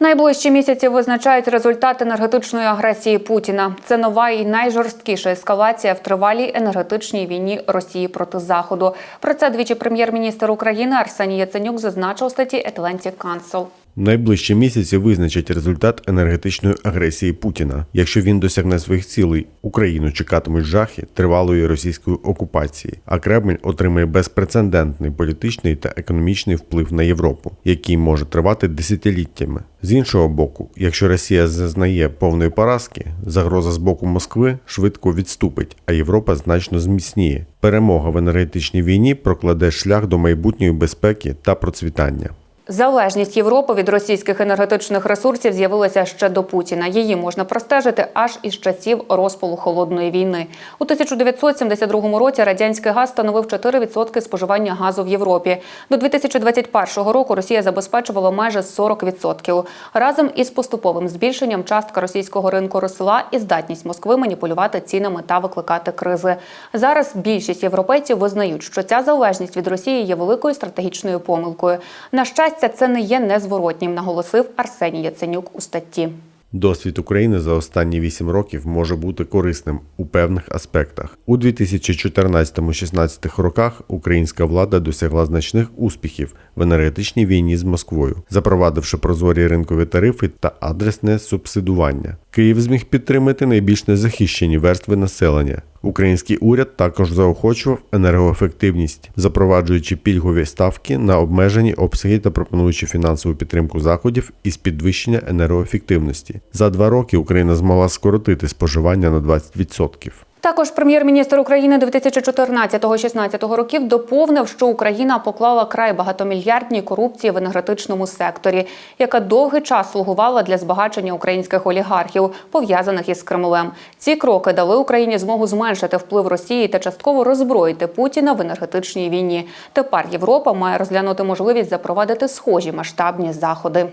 Найближчі місяці визначають результат енергетичної агресії Путіна. Це нова і найжорсткіша ескалація в тривалій енергетичній війні Росії проти Заходу. Про це двічі прем'єр-міністр України Арсеній Яценюк зазначив у статті Atlantic Council. Найближчі місяці визначать результат енергетичної агресії Путіна. Якщо він досягне своїх цілей, Україну чекатимуть жахи тривалої російської окупації, а Кремль отримає безпрецедентний політичний та економічний вплив на Європу, який може тривати десятиліттями. З іншого боку, якщо Росія зазнає повної поразки, загроза з боку Москви швидко відступить, а Європа значно зміцніє. Перемога в енергетичній війні прокладе шлях до майбутньої безпеки та процвітання. Залежність Європи від російських енергетичних ресурсів з'явилася ще до Путіна. Її можна простежити аж із часів розпалу холодної війни. У 1972 році радянський газ становив 4% споживання газу в Європі. До 2021 року Росія забезпечувала майже 40%. Разом із поступовим збільшенням частка російського ринку росла і здатність Москви маніпулювати цінами та викликати кризи. Зараз більшість європейців визнають, що ця залежність від Росії є великою стратегічною помилкою. На щастя, це не є незворотнім, наголосив Арсеній Яценюк у статті. Досвід України за останні 8 років може бути корисним у певних аспектах. У 2014-16 роках українська влада досягла значних успіхів в енергетичній війні з Москвою, запровадивши прозорі ринкові тарифи та адресне субсидування. Київ зміг підтримати найбільш незахищені верстви населення. Український уряд також заохочував енергоефективність, запроваджуючи пільгові ставки на обмежені обсяги та пропонуючи фінансову підтримку заходів із підвищення енергоефективності. За два роки Україна змогла скоротити споживання на 20%. Також прем'єр-міністр України 2014-16 років доповнив, що Україна поклала край багатомільярдній корупції в енергетичному секторі, яка довгий час слугувала для збагачення українських олігархів, пов'язаних із Кремлем. Ці кроки дали Україні змогу зменшити вплив Росії та частково роззброїти Путіна в енергетичній війні. Тепер Європа має розглянути можливість запровадити схожі масштабні заходи.